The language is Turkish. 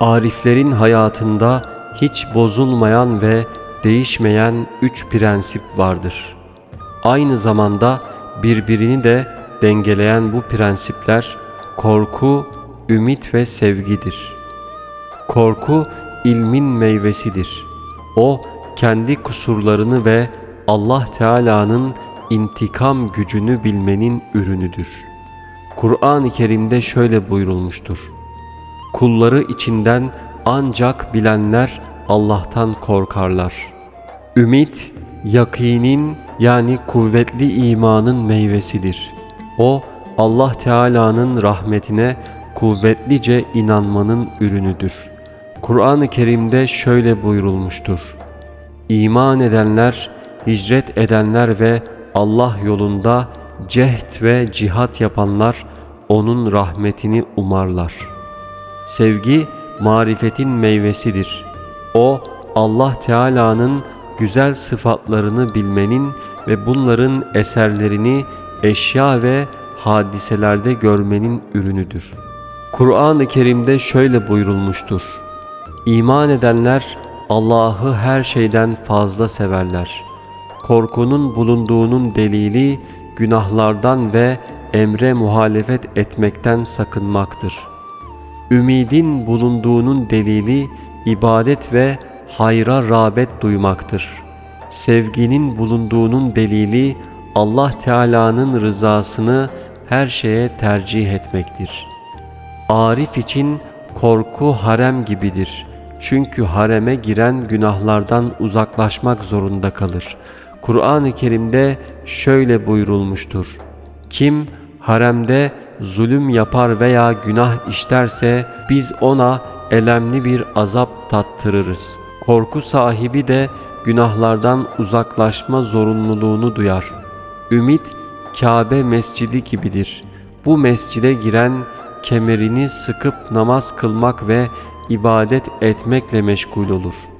Ariflerin hayatında hiç bozulmayan ve değişmeyen üç prensip vardır. Aynı zamanda birbirini de dengeleyen bu prensipler korku, ümit ve sevgidir. Korku ilmin meyvesidir. O kendi kusurlarını ve Allah Teala'nın intikam gücünü bilmenin ürünüdür. Kur'an-ı Kerim'de şöyle buyurulmuştur. Kulları içinden ancak bilenler Allah'tan korkarlar. Ümit, yakinin yani kuvvetli imanın meyvesidir. O, Allah Teala'nın rahmetine kuvvetlice inanmanın ürünüdür. Kur'an-ı Kerim'de şöyle buyurulmuştur. İman edenler, hicret edenler ve Allah yolunda cehd ve cihat yapanlar onun rahmetini umarlar. Sevgi marifetin meyvesidir. O Allah Teala'nın güzel sıfatlarını bilmenin ve bunların eserlerini eşya ve hadiselerde görmenin ürünüdür. Kur'an-ı Kerim'de şöyle buyurulmuştur. İman edenler Allah'ı her şeyden fazla severler. Korkunun bulunduğunun delili günahlardan ve emre muhalefet etmekten sakınmaktır. Ümidin bulunduğunun delili ibadet ve hayra rağbet duymaktır. Sevginin bulunduğunun delili Allah Teala'nın rızasını her şeye tercih etmektir. Arif için korku harem gibidir. Çünkü hareme giren günahlardan uzaklaşmak zorunda kalır. Kur'an-ı Kerim'de şöyle buyurulmuştur. Kim haremde zulüm yapar veya günah işlerse biz ona elemli bir azap tattırırız. Korku sahibi de günahlardan uzaklaşma zorunluluğunu duyar. Ümit Kabe mescidi gibidir. Bu mescide giren kemerini sıkıp namaz kılmak ve ibadet etmekle meşgul olur.''